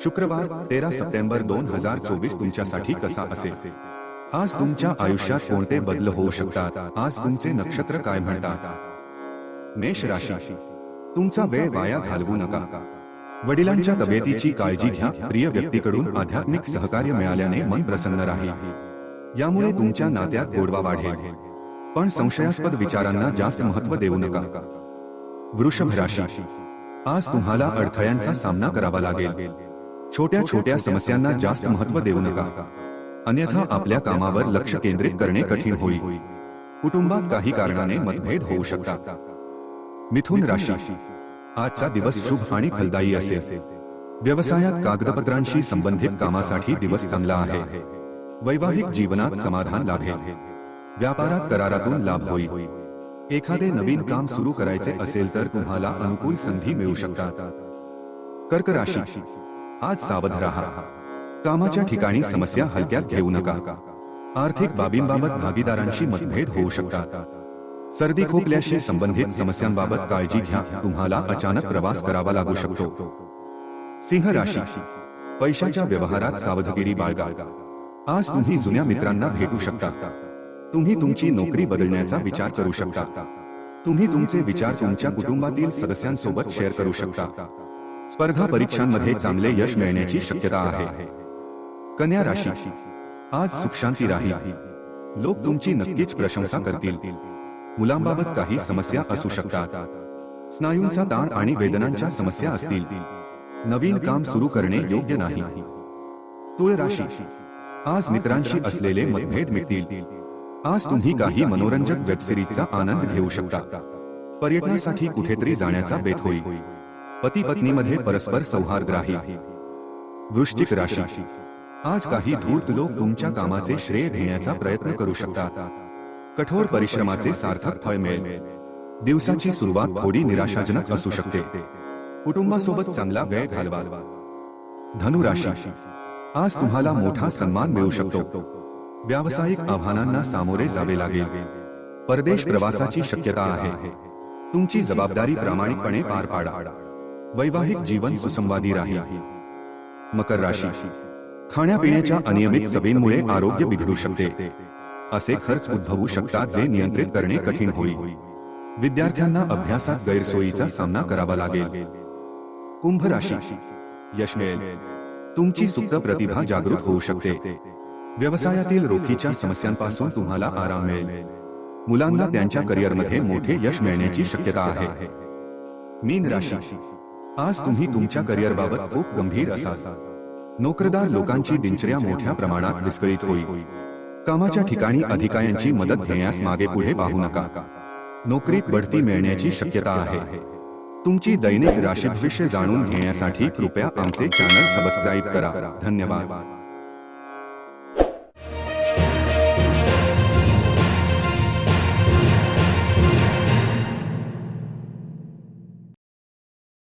शुक्रवार तेरा सप्टेंबर दोन हजार चोवीस तुमच्यासाठी कसा असेल? आज तुमच्या आयुष्यात कोणते बदल होऊ शकतात? आज तुमचे नक्षत्र काय म्हणतात? मेष राशी. तुमचा वेळ वाया घालवू नका. वडिलांच्या तब्येतीची काळजी घ्या. प्रिय व्यक्तीकडून आध्यात्मिक सहकार्य मिळाल्याने मन प्रसन्न राहील. यामुळे तुमच्या नात्यात गोडवा वाढेल. पण संशयास्पद विचारांना जास्त महत्त्व देऊ नका. वृषभ राशी. आज तुम्हाला अडथळ्यांचा सामना करावा लागेल छोट्या छोट्या समस्यांना जास्त महत्त्व देऊ नका. अन्यथा आपल्या कामावर लक्ष केंद्रित करणे कठीण होईल. कुटुंबात काही कारणाने मतभेद होऊ शकतात. मिथुन राशी. आजचा दिवस शुभ आणि फलदायी असेल. व्यवसायात कागदपत्रांशी संबंधित कामासाठी दिवस चांगला आहे. वैवाहिक जीवनात समाधान लाभेल. व्यापारात करारातून लाभ होईल. एखादे नवीन काम सुरू करायचे असेल तर तुम्हाला अनुकूल संधी मिळू शकतात कर्क राशी आज सावध राहा. कामाच्या ठिकाणी समस्या हलक्यात घेऊ नका. आर्थिक बाबींबाबत भागीदारांशी मतभेद होऊ शकतात. सर्दी खोकल्याशी संबंधित समस्यांबाबत काळजी घ्या. तुम्हाला अचानक प्रवास करावा लागू शकतो. सिंह राशी. पैशाच्या व्यवहारात सावधगिरी बाळगा. आज तुम्ही जुन्या मित्रांना भेटू शकता. तुम्ही तुमची नोकरी बदलण्याचा विचार करू शकता. तुम्ही तुमचे विचार तुमच्या कुटुंबातील सदस्यांसोबत शेअर करू शकता. स्पर्धा परीक्षांमध्ये चांगले यश मिळण्याची शक्यता आहे. कन्या राशी. आज सुखशांती राहील लोक तुमची नक्कीच प्रशंसा करतील. मुलांबाबत काही समस्या असू शकतात. स्नायूंचा ताण आणि वेदनांच्या समस्या असतील. नवीन काम सुरू करणे योग्य नाही. तुळ राशी. आज मित्रांशी असलेले मतभेद मिटतील. आज तुम्ही काही मनोरंजक वेबसिरीजचा आनंद घेऊ शकता. पर्यटनासाठी कुठेतरी जाण्याचा बेत होईल. पती पत्नीमध्ये परस्पर सौहार्द राहील वृश्चिक राशी. आज काही धूर्त लोक तुमच्या कामाचे श्रेय घेण्याचा प्रयत्न करू शकतात. कठोर परिश्रमाचे सार्थक फळ मिळेल. दिवसाची सुरुवात थोडी निराशाजनक असू शकते. कुटुंबासोबत चांगला वेळ घालवा धनु राशी आज तुम्हाला मोठा सन्मान मिळू शकतो. व्यावसायिक आव्हानांना सामोरे जावे लागेल. परदेश प्रवासाची शक्यता आहे. तुमची जबाबदारी प्रामाणिकपणे पार पाडा. वैवाहिक जीवन सुसंवादी राहील मकर राशी। खाण्यापिण्याच्या अनियमित सवयींमुळे आरोग्य बिघडू शकते. असे खर्च उद्भवू शकतात जे नियंत्रित करणे कठीण होईल. विद्यार्थ्यांना अभ्यासात गैरसोयीचा सामना करावा लागेल. कुंभ राशी। यश मिळेल. तुमची सुप्त प्रतिभा जागृत होऊ शकते. व्यवसायातील रोखीच्या समस्यांपासून तुम्हाला आराम मिळेल. मुलांना त्यांच्या करिअरमध्ये मोठे यश मिळण्याची शक्यता आहे. मीन राशी। आज तुम्ही तुमच्या करिअरबाबत खूप गंभीर असाल. नोकरदार लोकांची दिनचर्या मोठ्या प्रमाणात विस्कळीत होईल. कामाच्या ठिकाणी अधिकाऱ्यांची मदत घेण्यास मागे पुढे पाहू नका. नोकरीत बढती मिळण्याची शक्यता आहे. तुमची दैनिक राशीभविष्य जाणून घेण्यासाठी कृपया आमचे चॅनल सबस्क्राईब करा. धन्यवाद.